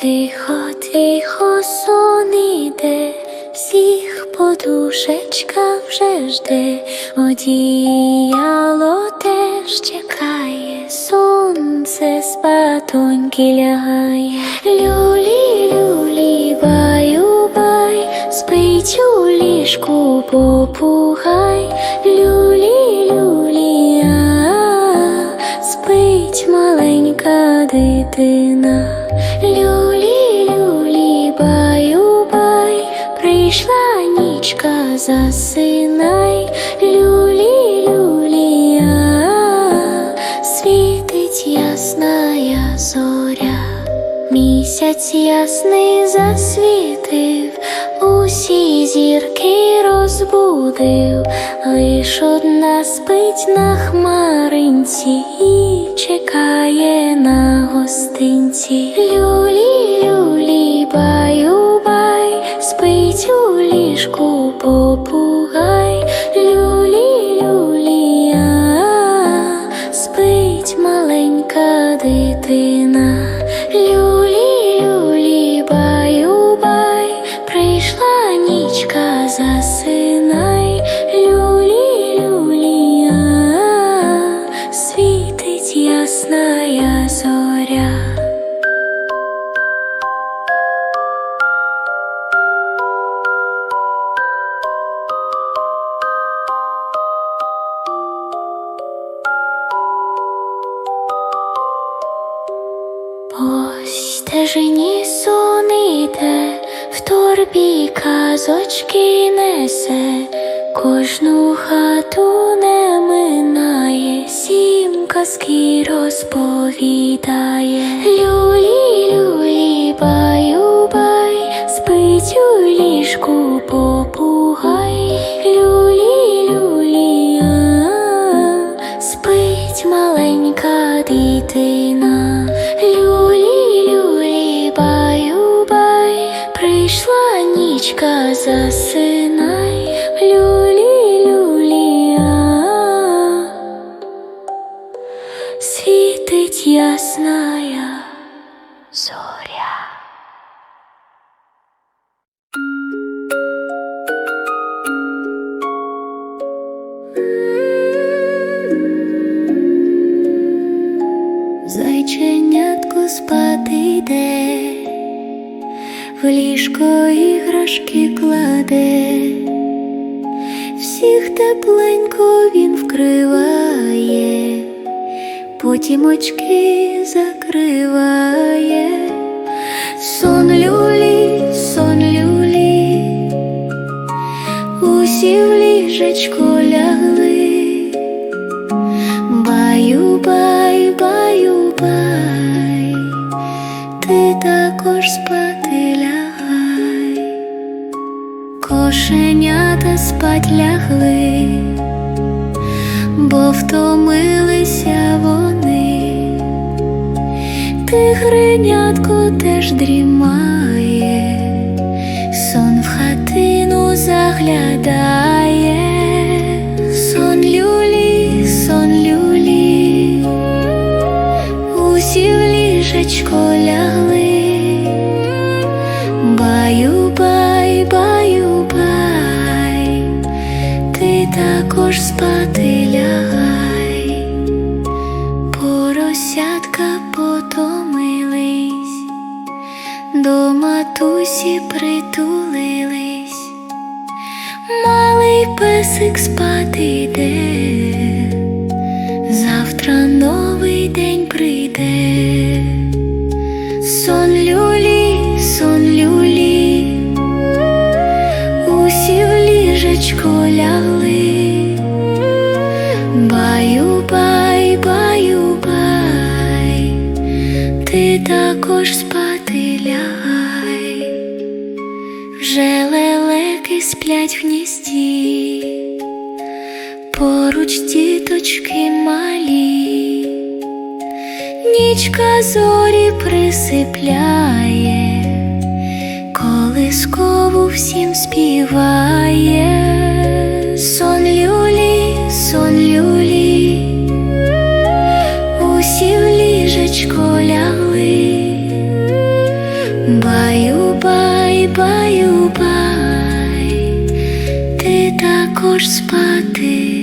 Тихо, тихо, сон іде, всіх подушечка вже жде, одіяло теж чекає, сонце спатоньки лягає, люлі, люлі, баю, бай, спить у ліжку попугай, люлі, люлі, а, спить маленька дитина. Люлі, засинай, люлі, люлі, світить ясная зоря, місяць ясний засвітив, усі зірки розбудив, лиш одна спить на хмаринці і чекає на гостинці. Люлі, люлі, баю, бай, спить у ліжку попугай, люлі, люлія, спить маленька дитина. Люлі, люлі, баю, бай, прийшла нічка, засинай, По стежині сон іде, в торбі казочки несе, кожну хату не минає, сім казки розповідає. Люлі, люлі, баю, бай, спить у ліжку попугай. Люлі, люлі, а, спить маленька дитина. Зайченятко спати йде, в ліжко іграшки кладе, всіх тепленько він вкриває, потім очки закриває, сон люлі, сон люлі, усі в ліжечко лягли. Ти також спати лягай, кошенята спать лягли, бо втомилися вони, тигренятко теж дрімає, сон в хатину заглядає, ліжечко лягли, баю, бай, баю, бай, ти також спати лягай, поросятка потомились, до матусі притулились. Малий песик спати йде, ліжечко лягли. Баю, бай, баю, бай, ти також спати лягай. Вже лелеки сплять в гнізді, поруч діточки малі, нічка зорі присипляє, колискову всім співає, бай, ти також спати.